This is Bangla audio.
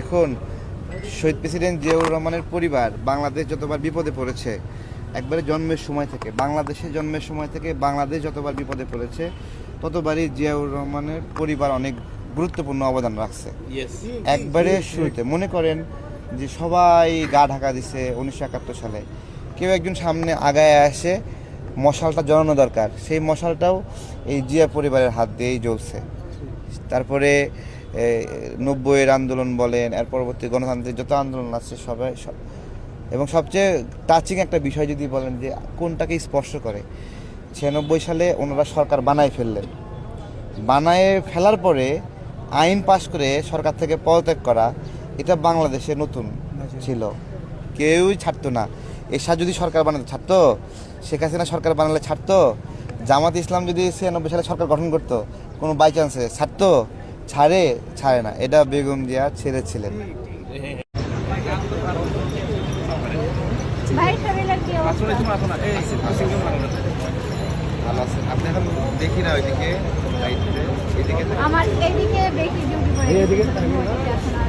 এখন শহীদ প্রেসিডেন্ট জিয়াউর রহমানের পরিবার বাংলাদেশ যতবার বিপদে পড়েছে একবারে জন্মের সময় থেকে বাংলাদেশে জন্মের সময় থেকে বাংলাদেশ যতবার বিপদে পড়েছে ততবারই জিয়াউর রহমানের পরিবার অনেক গুরুত্বপূর্ণ অবদান রাখছে। একবারে শুরুতে মনে করেন যে সবাই গা ঢাকা দিছে উনিশশো একাত্তর সালে। কেউ একজন সামনে আগায় আসে মশালটা জ্বালানো দরকার। সেই মশালটাও এই জিয়া পরিবারের হাত দিয়েই জ্বলছে। তারপরে নব্বইয়ের আন্দোলন বলেন এর পরবর্তী গণতান্ত্রিক যত আন্দোলন আছে সবাই সব- এবং সবচেয়ে টাচিং একটা বিষয় যদি বলেন যে কোনটাকে স্পর্শ করে ছিয়ানব্বই সালে ওনারা সরকার বানায় ফেললেন। বানায় ফেলার পরে আইন পাশ করে সরকার থেকে পদত্যাগ করা এটা বাংলাদেশে নতুন ছিল। কেউই ছাড়তো না। এসা যদি সরকার বানাতে ছাড়তো শেখ হাসিনা সরকার বানালে ছাড়তো জামাত ইসলাম যদি ছিয়ানব্বই সালে সরকার গঠন করতো কোনো বাই চান্সে ছাড়তো ছাড়ে ছাড়ে না এটা বেগম জিয়া ছেড়েছিলেন দেখি না ওইদিকে আমার এদিকে বেশি ডিউটি পড়ে গেছে।